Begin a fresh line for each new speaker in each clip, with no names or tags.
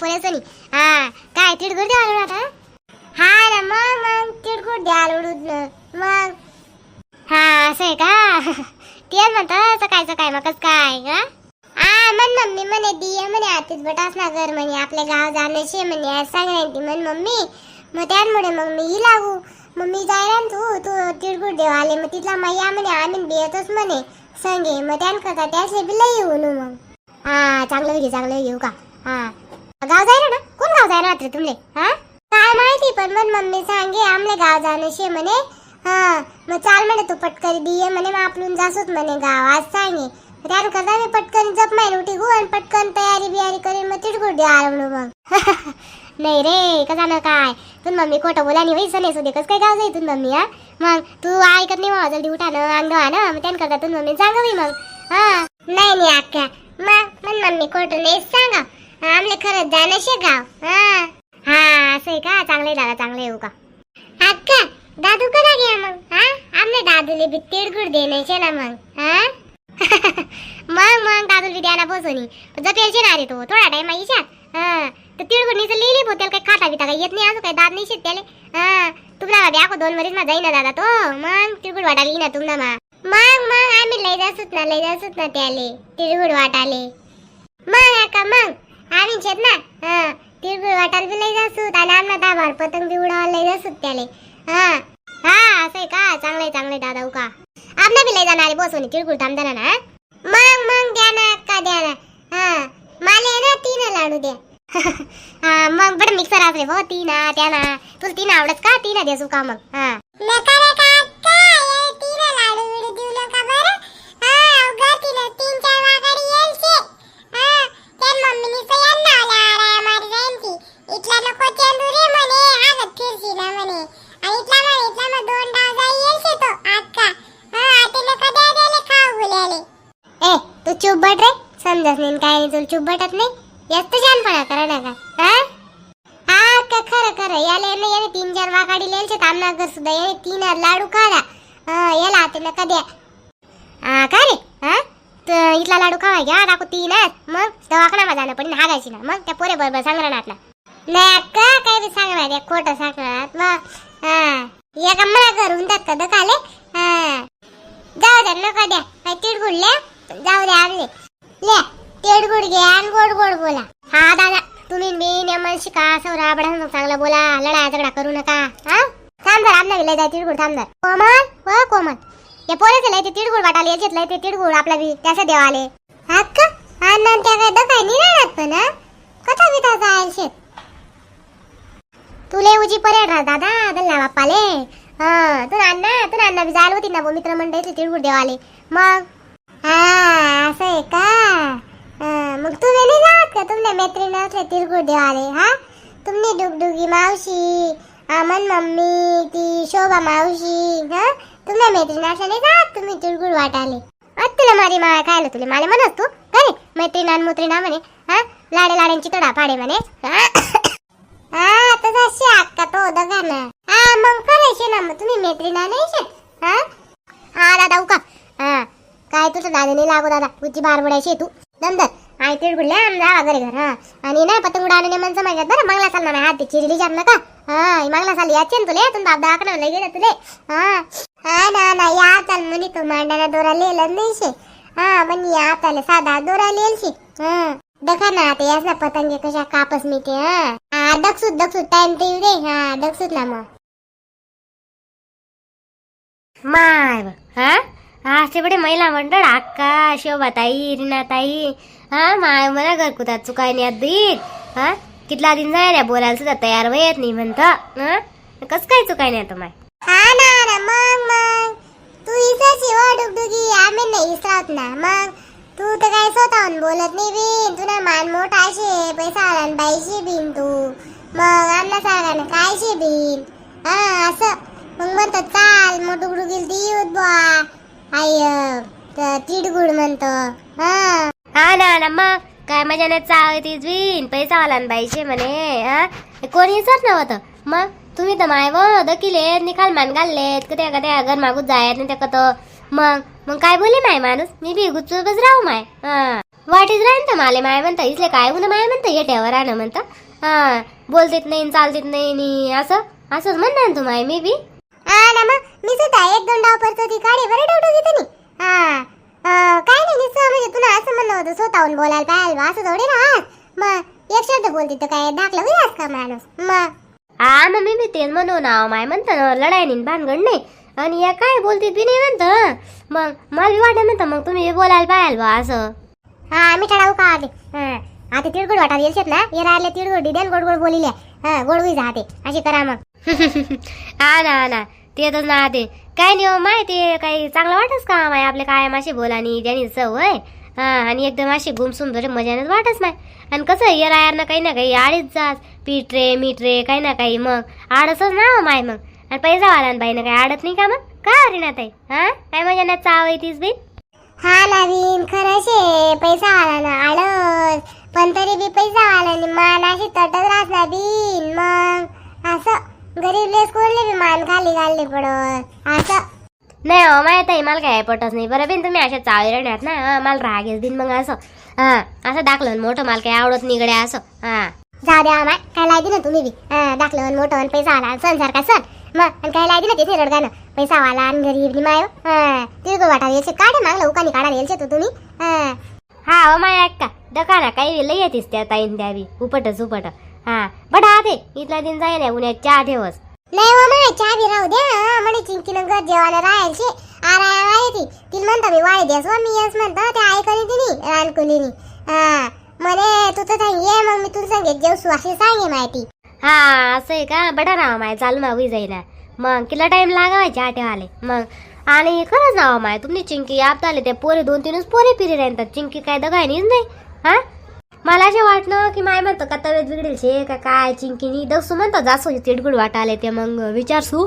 पोऱ्याचं हा काय तिडगुड द्या आलो आता? हा ना मग मग तिडगुड द्याल उडून. मग. हा असं आहे का? ते म्हणतं सकाळचं काय मग काय हा? आ मन मम्मी म्हणे दिये म्हणे आतीच बटास ना घर म्हणे आपल्या गाव जाणं शे म्हणे आज सांगणार ती म्हण मम्मी. मग त्यामुळे मग मी ही लागू. मग मी जायला ना तू तू तिळगुळ देव आले मग तिथला मैया म्हणे आम्ही बियतच म्हणे संगे. मग त्यान करता त्याचे बी लई येऊ न मग. हा चांगलं घेऊ चांगलं घेऊ का? हा. गाव जायला ना? कोण गाव जायला रात्री तुमले हा? काय माहिती पण मन मम्मी सांगे आमले गाव जाणं शे म्हणे. हा मग चाल म्हणे तू पटकरी दिये म्हणे मग आपलून जासूत म्हणे गाव. आज सांगे. त्यान करता मी पटकन जप मारून उठी गो आणि पटकन तयारी बियारी करेन मग तिटगुट द्या आलो मग. नाही रे कसा ना काय. तू मम्मी खोटं बोला नाही वैसा नाही सुदे. कस काय गाव जाई तू मम्मी हा? मग तू ऐकत नाही मग जल्दी उठा ना अंग ना. मग त्यान करता तू मम्मी सांगावी मग. हा? नाही नाही आख्या. मग मन मम्मी खोटं नाही सांगा. आमले खरंच जाणं शे गाव. हा. हा असं आहे का? चांगले दादा चांगलं येऊ का अक्का दादू कदा घ्या मग. हा? आमले दादूले बी तिळगुड देण्याचे ना मग. हा? मग मग दादू बी द्याना बसवणी जपेलचे ना रे तो. थोडा टाइम येशात हा. तर तिळगुळ निचं लिहिली भो त्याला काही खाता बिता काही येत नाही असं काही दाद नाही शेत त्याले. हा. तुम्हाला द्या दोन वरीस मा जाईना दादा तो. मग तिळगुळ वाटाली ना तुम्हाला. मा मग मग आम्ही लय जासूत ना लय जासूत ना त्याले. तिळगुड वाटाले मग का मग. आम्ही शेत ना हा तिळगुळ वाटायला बी लई जासूत. आणि आमना दाबार पतंग बी उडावायला लई जासूत त्याले. हा. हा असं आहे का? चांगलंय चांगलंय दादा उका आपल्या बी लई जाणार बसून तिळगुळ थांबताना ना मग मग द्या ना का द्या ना? हा. मला ना तीन लाडू द्या. हा मग बरं मिक्सर असले हो तीन त्या ना. तुला तीन आवडत का? तीन देसू सुका मग. हा. का खरं याला ना याने तीन चार वाकाडी लिहायचे कर सुद्धा याने तीन लाडू खाला. याला आता नका द्या. हा का रे? हा तर इथला लाडू खावा घ्या. दाखव तीन आहेत. मग? दवाखाना जाणं पडेल हागायची ना. मग? त्या पोरे बरोबर सांगणार ना नाही अक्का काय बी सांगणार खोटं सांगणार. मग? हा. एका मला करून देत का दकाले हा. जाऊ द्या नका द्या. काय तिडगुडले जाऊ द्या आणले. ले तिडगुड घ्या आणि गोड गोड बोला. हा दादा. तुम्ही मी नेमन शिका सौरा बडा चांगला बोला लढा झगडा करू नका हा? थांब जर आपल्या लय जाय तिडगुड थांब जर. कोमल हो कोमल. या पोलीस लय ते तिडगुड वाटाले घेतलंय ते तिडगुड आपला बी त्याचं देवाले. हक्क अण्णा त्या काय दखाय नाही पण कथा बिथा जायल शेत. तुले उजी पर्यट राहा दादा दल्ला बाप्पाले. हा तू अण्णा तू अण्णा बी जायला होती ना मित्र मंडळीचे तिळगुळ देवाले. मग? हा असं आहे का? मग तुम्ही नाही जात का? तुमच्या मैत्रिणी असल्या तिळगुळ हा? तुम्ही डुगडुगी मावशी अमन मम्मी ती शोभा मावशी हा? तुमच्या मैत्रिणी असल्या नाही जात? तुम्ही तिळगुळ वाटाले. अत तुला मारी मा खायला तुला मला म्हणत तू? अरे मैत्रिणा मैत्रिणा म्हणे हा? लाडे लाड्यांची तडा पाडे म्हणे हा? हा तसा शे का तो दगा ना हा मग करायचे ना मग तुम्ही मैत्रिणा नाही शेत हा? हा दादा उका. हा काय तुझं दादा नाही लागू दादा? तुझी बार तू नंतर आयते तिळगुडल्या आमदार घरी घर हा. आणि ना पतंग उडाने मन समजत बरं मंगला साल ना हात चिरली जाम नका. हा ही मंगला साल याचे ना तुले तुम बाप दाखना लय गेला तुले. हा. हा ना ना या चाल म्हणे तो मांडाना दोरा लिहिला नाही शे हा म्हणे या चाल साधा दोरा लिहिल शे हा. दखा ना आता याच ना पतंगे कशा कापस मिते हा. हा दक्षूत दक्षूत टाइम ते रे हा दक्षूत ना मग.
माय हा? असे बडे महिला मंडळ अक्का शोभाताई रीनाताई हा माय मला घरकुतात चुकाय नाही दी हा कितला दिन जाय बोलायला सुद्धा तयार वयत नाही म्हणत. हा कस काय चुकाय नाही तुम्हाला
हा ना ना मग मग. तू इसाची हो डुगडुगी आम्ही नाही इसरात ना. मग तू तर काय स्वतःहून बोलत नाही बिन तुला मान मोठा शे पैसा आला बाईशी बिन तू. मग आमना सारखानं काय शे बिन? हा असं. मग म्हणतात चाल मग ती देऊत बुवा. आय त तिडगुड म्हणतो. हा.
हा ना ना मग काय मजा नाही चावतीच बिन पैसा आला न बाईशे म्हणे हा? हे कोणी विचारत नव्हतं? मग तुम्ही तर माय व दकिलेत निकाल मान घाललेत. कधी कद्या घर मागूच जायत नाही त्या कत. मग मग काय बोले माय माणूस? मी बी गुपचूपच राहू माय. हा. वाटीच राहीन तर माले माय म्हणता इसले काय गुन्हा माय म्हणता येट्यावर राहणं म्हणतं. हा. बोलतेत नाही चालतेत नाही नी असं असंच म्हणणार ना तू माय मी बी?
हा ना मग मी सुद्धा एक दोन डाव परत ती काढी बरं डाव घेतो नी हा काय नाही नुसतं म्हणजे तुला असं म्हणलं होतं स्वतःहून बोलायला पाहिजे बा, असं थोडी राहत मग एक शब्द बोलते तर काय दाखलं होईल का माणूस मग
हा मग मी बी तेच म्हणू ना माय म्हणतं ना लढाई नाही न भानगड नाही आणि या काय बोलते बी नाही म्हणतं मग मला वाटत म्हणतं मग तुम्ही बोलायला पाहिजे बा असं
हा मी ठराव का आले हा आता तिळगुड वाटा येलशेत ना ये राहिले तिळगुड डिडेन गोड गोड बोलिले हा गोड होई जाते अशी करा मग
हा ना हा ना तेच ना ते. काय नाही हो माय ते काही चांगलं वाटच का माय? आपले काय माशी बोलानी ज्यानी सवय हा आणि एकदम अशी गुमसुम थोडी मजानेच वाटच माय. आणि कसं आहे, या काही ना काही आडीच जास. पीठ रे मीठ रे काही ना काही मग. आडसच ना हो माय मग. आणि पैसा वाला बाईनं काही आडत नाही का मग? का अरे ना ताई हा? काय मजा ना चाव येतीस बी?
हा नवीन खरं शे पैसा वाला ना आळस. पण तरी बी पैसा वाला मान अशी तट बी मान खाली घालले पडत? असं.
नाही हो मला काय पटच नाही. बरं बिन तुम्ही अशा चावी रडण्यात ना हा, मला रागेच बिन मग असं. हा असं दाखलं मोठं मला काही आवडत नाही गड्या असं. हा.
जाऊ द्या माय. काय लाय ना तुम्ही बी? हा, दाखलं मोठं आणि पैसा आला सण सारखा सण. मग आणि काय लाय ना तिथे रडगाणं पैसा वाला आणि गरीब नि माय. तिळगुळ वाटा यायचे काढे मागलं उकानी काढायला यायचे तो तुम्ही. हा.
हा हो माय ऐक का दका ना काही लई येतीस त्या ताईन द्यावी उपटच उपट. हा बट हा ते इथला दिन जाय ना उन्हात चहा ठेवस
नाही हो माय चहा बी राहू द्या हा, म्हणे चिंकीनं घर जेवायला राहायची. आराय राहायची ती म्हणता मी वाळे द्यास हो मी येस म्हणतो. ते ऐकली तिने रानकुलीनी. हा म्हणे तू तर ये मग मी तुला सांगेन जेवसू अशी सांगे माहिती.
हा असं आहे का? बडा ना माय चालू मा होई जाईना मग किला टाइम लागावा चहा ठेवाले मग आणि खरंच ना हो माय तुम्ही चिंकी आप आले ते पोरे दोन तीनच पोरे फिरे राहतात चिंकी काय दगायनीच नाही. हा? मला असे वाटलं की माय म्हणतो का तब्येत बिघडेल शे का काय चिंकीनी. दसू म्हणतो जासू तिडगुड वाटाले ते मग विचारसू.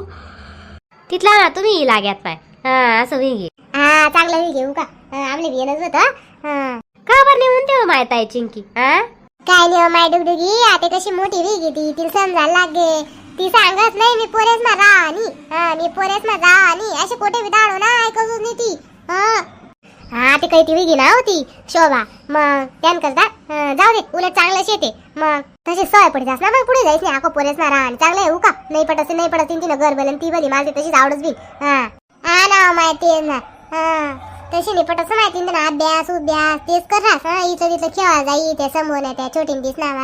तिथला ना तुम्ही लाग्यात पाय. हा असं गे
हा चांगलं मी घेऊ का? आमले बी येणंच होतं. हा.
का बरं नाही म्हणते हो माय ताई चिंकी हा?
काय नाही माय डुगडुगी? आता कशी मोठी वेगी ती तिला समजायला लागे ती सांगत नाही मी पोरेस राहणी हा मी पोरेस मा राहणी अशी कोठे दाडो ना ऐकतच नाही ती. हा. हा हो ती काही ती वेगी ना होती शोभा. मग त्यान करता जाऊ दे उलट चांगलं शेते मग तशी सवय पडी ना मग पुढे जायच नाही आको पोरेस ना राहणी चांगलं आहे का नाही पटत नाही पडत तिनं घर बलन ती बली माझी तशीच आवडच बी हा. हा ना माहिती ना. हा. तशी नाही पटत माहिती ना अभ्यास उभ्यास तेच कर हा इथं तिथं खेळा जाई त्या समोर त्या छोटी दिसणार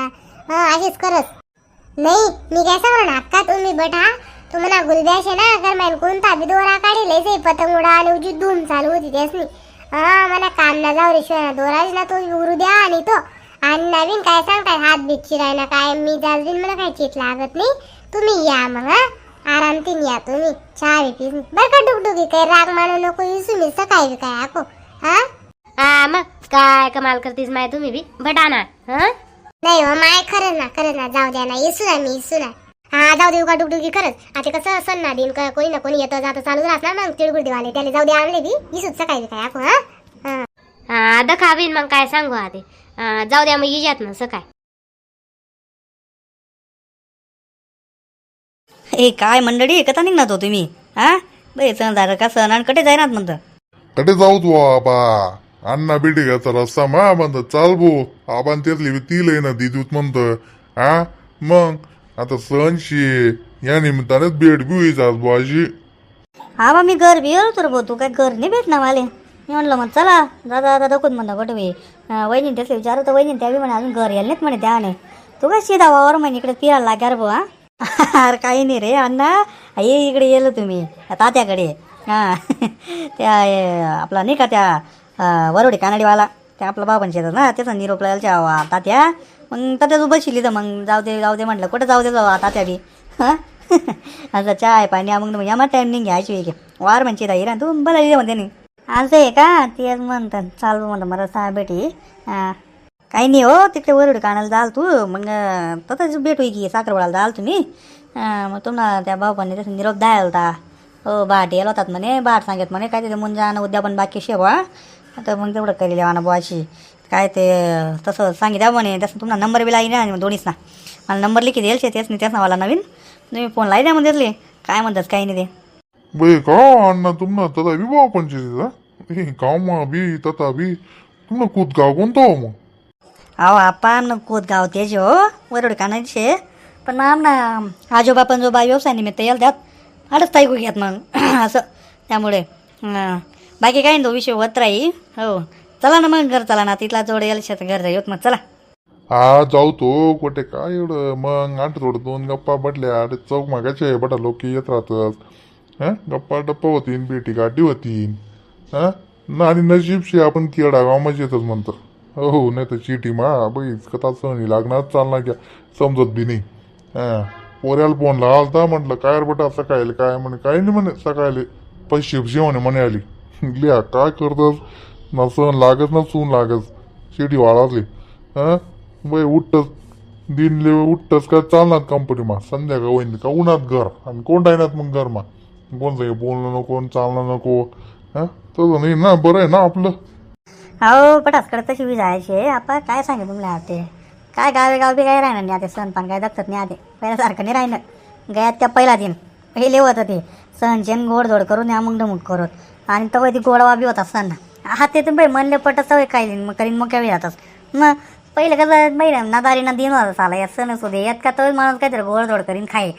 हा असेच करत नाही मी काय सांगणार ना अक्का तुम्ही बटा तुम्हाला गुलब्याश आहे ना कर मॅन कोणता बी दोरा काढेल पतंग उडा आणि उजी धूम चालू होती त्यासनी. हा मला काम ना जाऊ रे शिवाय दोराज ना तो उरू द्या आणि तो. आणि नवीन काय सांगताय? हात बीत चिरायला काय? मी जाजबीन मला काय चित लागत नाही. तुम्ही या मग आरामतीन या तुम्ही. चहा बी पिऊन बरं का डुगडुगी काय राग मानू नको इसू मी सकाळी बी काय आको हा?
हा मग काय कमाल करतीस माय तुम्ही बी? बटाना हा?
नाही हो माय खरंच ना खरंच ना जाऊ द्या ना येसू ना मी येसू ना. हा जाऊ देऊ का डुगडुगी खरंच. आता कसं असं ना दिन का कोणी ना कोणी येतं जातं चालूच ना मग तिळगुळ दिवाले त्याला जाऊ द्या आणले बी. इसूच सकाळी बी काय आको हा. हा
हा दखावीन मग काय सांगू आधी. जाऊ द्या मग येजात ना सकाळ.
ए काय मंडळी कथा निघणार हो तुम्ही? हा? बाई सण झालं का सण आणि कटे जायनात म्हणतं?
कटे जाऊ तू आबा? अण्णा बेटिकाचा रस्ता मा म्हणत चाल भो आबान बी ती लय ना दिदूत म्हणत. हा? मग? आता सणशी या निमित्तानेच भेट बी होईच आज बुवाजी
हा बा मी घर बी येलो तर भाऊ तू काय घर नाही भेट ना मी म्हणलं मग चला दादा दादा दखून म्हणलं कुठे मी वहिनी त्याचे विचारत तर वहिनी त्या बी म्हणे अजून घर यायला नाहीत म्हणे त्याने तू काय सीधा वावर म्हणे इकडे फिरायला लाग्यार बुवा अरे काही नाही रे अण्णा. ये इकडे येलो तुम्ही तात्याकडे. हां. त्या ए, आपला नाही का त्या अं, वरोडे कानडीवाला त्या आपला बाबांचे येतात ना त्याचा निरोप लायला तात्या. मग तात्या तू बसली तर मग जाऊ दे जाऊ दे म्हटलं कुठं जाऊ दे जाऊ आता बी हां? असं चहा पाणी मग मग यामा टाईम घ्यायची वेगळी. वार म्हणजे राही ना तू बला ये म्हणते नाही असं आहे का? तेच म्हणतात चालू म्हणतं मला सहा बेटी हां. काही नाही हो तिकडे वरडे कानाला जाल तू मग तसंच भेट होई की साखरवाडाला जाल तुम्ही. मग तुम्हाला त्या भाऊपाने तसं निरोप द्यायला होता. हो बाट यायला होतात म्हणे बाट सांगत म्हणे काय तिथे मुंजा उद्या पण बाकी शेवा तर मग तेवढं करेल वाना बुवाशी. काय ते तसं सांगितलं म्हणे तसं तुम्हाला नंबर बी लागेल ना दोन्हीच ना मला नंबर लिखी देईल तेच नाही तेच नावाला नवीन. तुम्ही फोन लाई द्या म्हणजे काय म्हणतात काही नाही ते.
बे का अण्णा तुम्हाला तथा बी भाऊ पंचायतीचा ए गावमा बी तथा बी. तुला कुदगाव कोणतं हो मग?
अहो आपण आमनं कोतगाव तेच हो. वरड कानाचे. पण मग आमना आजोबा पंजोबा व्यवसाय निमित्त येईल त्यात आडच ताई घेत मग? असं. त्यामुळे हं. बाकी काही नाही तो विषय होत राही हो. चला ना मग घर चला ना. तिथला जोड यायला शेत घर जाईत मग. चला.
हा जाऊ तो. कुठे काय एवढं? मग आठ थोडं दोन गप्पा बटल्या अरे चौक मागायचे बटा लोक येत राहतात. हा? गप्पा टप्पा होतीन बेटी गाठी होतीन. हा? ना आणि नशीबशी आपण केडा गावामध्ये येतच म्हणतो. हो, हो नाही तर चिठी मा बैस कथा सहनी लागणार चालणार घ्या. समजत बी नाही. हा? पोऱ्याला फोन लावता म्हटलं काय बटा बेटा सकाळी काय? म्हणे काय नाही म्हणे सकाळी पैसे म्हणे म्हणे आली. लिहा काय करतोस? ना सण लागत ना सून लागत. शिटी वाळावली हां? बाई उठतच. दिनले उठतच का चालणार कंपनी मा? संध्याकाळ होईन का उन्हात घर? आणि कोण राहणार मग घर मा? कोण जाईल बोलणं नको चालणं नको. हा? तसं नाही ना बरं आहे ना आपलं?
अहो पटासकडे तशी बी जायचे आपण काय सांगू तुम्हाला ते काय गावे गाव बी काय राहणार नाही आता. सण पण काय दखत नाही आते. पहिल्यासारखं नाही राहिलं. गयात त्या पहिला दिन. पहिले होतं ते सण शेण गोडधोड करून या मग डमुक करत आणि तो ती गोडवा बी होता सण. हा ते म्हणले पटत सवय काय मग करीन मग काय जातच मग पहिले कसं बाई नदारी न ना दिन होता साला या असू दे यात का तोच माणूस काहीतरी गोडधोड करीन खाय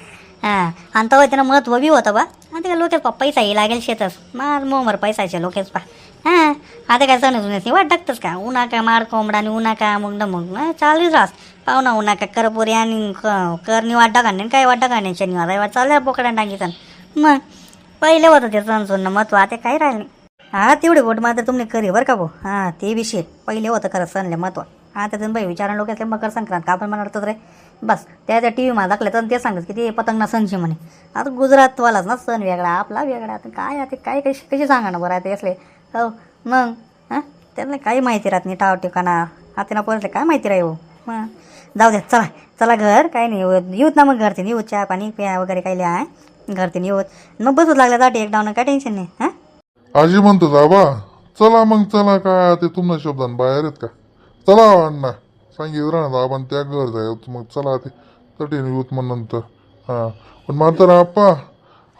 हां आणि तेव्हा त्यानं महत्त्व बी होतं बा. आणि ते लोकेच पा पैसा ही लागेल शेतच. मार मोमर पैसाचे लोकेच पा. हां आता काय सण नाही वाट टाकतंच का? उन्हा का माड कोंबडा आणि उन्हा का मग डमग चालूच राहस पाहुणा उन्हा का करपुरी आणि क- करनी वाट टाकाने काय वाट टाकाने शनिवार रविवार चालल्या बोकड्या टाकीसन मग पहिले होतं ते सण सोडणं महत्त्व आता काही राहिलं नाही. हा तेवढे वोट मात्र तुम्ही करी बरं का भाऊ? हां ते विषय पहिले होतं खरं सणले महत्त्व आता तुम्ही बाई विचारा लोक असले मकर संक्रांत का आपण म्हणत रे? बस त्या त्या टी मला दाखवल्या तर ते सांगत की ते पतंग ना म्हणे. आता गुजरातवालाच ना सण वेगळा आपला वेगळा आता काय आता काय कशी कशी सांगा ना बरं आता असले हो मग हां त्यांना काही माहिती राहत नाही टाव ठिकाणा आता ना पोरले काय माहिती राही हो मग जाऊ द्या चला चला घर काही नाही येऊत ना मग घरती येऊ चहा पाणी प्या वगैरे काही लिहा घरती येऊत. मग बसूच लागल्या जाटी एक डावनं काय टेन्शन नाही हां?
आजी म्हणतो जाबा चला मग चला काय ते तुमच्या शब्दान बाहेर आहेत का? चला अण्णा सांगितलं राहणार आपण त्या घर जाय मग चला ते तटीन येऊत मग नंतर. हां. पण मात्र आप्पा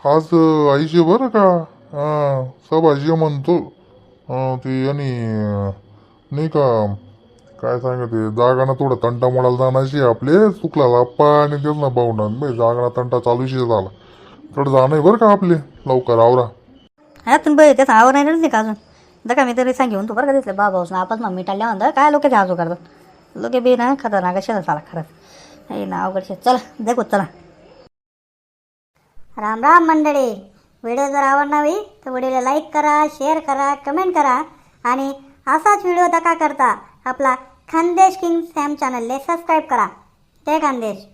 आज आईशी बरं का? हां सभाजी म्हणतो ते आणि नाही का काय सांगते जागाना थोडं तंटा मोडायला जाण्याची आपले चुकला आप्पा आणि तेच ना पाहुणा बाई जागाना तंटा चालूशी झाला. थोडं जाणं आहे बरं का आपले लवकर आवरा.
हा तुम्ही बाई त्याचा आवर नाही नाही का अजून? दा का मी तरी सांगेन तू बरं का दिसले बाबा ना आपण मग मिठाल्या म्हणता काय लोक आजू करतात? लोक बी ना खतरनाक असे चाला खरंच. हे ना अवघड शेत. चला देखो चला. राम राम मंडळी. व्हिडिओ जर आवडणावी तर व्हिडिओला लाईक करा शेअर करा कमेंट करा. आणि असाच व्हिडिओ दका करता आपला खानदेश किंग सॅम चॅनलले सबस्क्राईब करा. जय खानदेश.